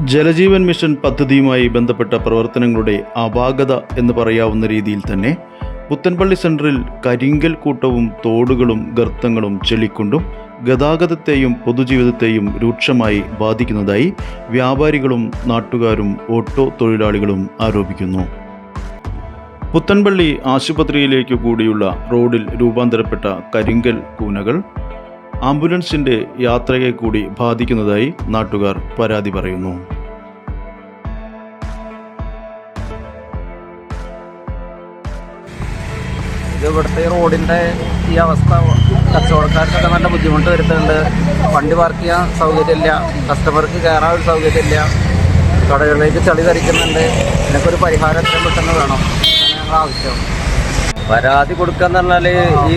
Jal Jeevan mission പദ്ധതിയുമായി ബന്ധപ്പെട്ട പ്രവർത്തനങ്ങളുടെ അപാകത എന്ന് പറയാവുന്ന രീതിയിൽ തന്നെ പുത്തൻപള്ളി സെന്ററിൽ കരിങ്കൽ കൂട്ടവും തോടുകളും ഗർത്തങ്ങളും ചെളിക്കൊണ്ടും ഗതാഗതത്തെയും പൊതുജീവിതത്തെയും രൂക്ഷമായി ബാധിക്കുന്നതായി വ്യാപാരികളും നാട്ടുകാരും ഓട്ടോ തൊഴിലാളികളും ആരോപിക്കുന്നു. പുത്തൻപള്ളി ആശുപത്രിയിലേക്ക് കൂടിയുള്ള റോഡിൽ രൂപാന്തരപ്പെട്ട കരിങ്കൽ കൂനകൾ ആംബുലൻസിന്റെ യാത്രയെ കൂടി ബാധിക്കുന്നതായി നാട്ടുകാർ പരാതി പറയുന്നു. ഇവിടുത്തെ റോഡിന്റെ ഈ അവസ്ഥ കച്ചവടക്കാർക്കൊക്കെ നല്ല ബുദ്ധിമുട്ട് വരുത്തുന്നുണ്ട്. വണ്ടി പാർക്ക് ചെയ്യാൻ സൗകര്യമില്ല. കസ്റ്റമർക്ക് കയറാൻ ഒരു സൗകര്യമില്ല. കടകളിലേക്ക് ചളി ധരിക്കുന്നുണ്ട് ഇതിനൊക്കെ ഒരു പരിഹാരം എത്രയും പെട്ടെന്ന് വേണം. ആവശ്യം. പരാതി കൊടുക്കാന്ന് പറഞ്ഞാൽ ഈ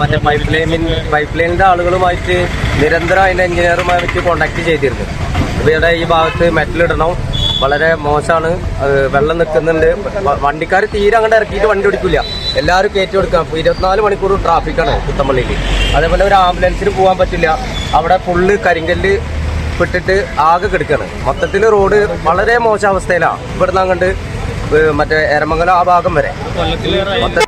മറ്റേ പൈപ്പ് ലൈനിൻ പൈപ്പ് ലൈനിന്റെ ആളുകളുമായിട്ട് നിരന്തരം അതിന്റെ എഞ്ചിനീയറുമായിട്ട് കോണ്ടാക്ട് ചെയ്തിരുന്നു. ഇവിടെ ഈ ഭാഗത്ത് മെറ്റലിടണം വളരെ മോശമാണ്. വെള്ളം നിൽക്കുന്നുണ്ട്. വണ്ടിക്കാർ തീരെ അങ്ങോട്ട് ഇറക്കിയിട്ട് വണ്ടി ഓടിക്കില്ല എല്ലാവരും കയറ്റി കൊടുക്കാം. ഇരുപത്തിനാല് മണിക്കൂർ ട്രാഫിക്കാണ് പുത്തമ്പള്ളിയിൽ അതേപോലെ ഒരു ആംബുലൻസിന് പോകാൻ പറ്റില്ല. അവിടെ ഫുള്ള് കരിങ്കല്ല് പെട്ടിട്ട് ആകെ കിടക്കുകയാണ് മൊത്തത്തിൽ റോഡ് വളരെ മോശം അവസ്ഥയിലാണ് ഇവിടുന്ന് അങ്ങോട്ട് മറ്റേ എരമംഗലം ആ ഭാഗം വരെ. മൊത്തത്തിൽ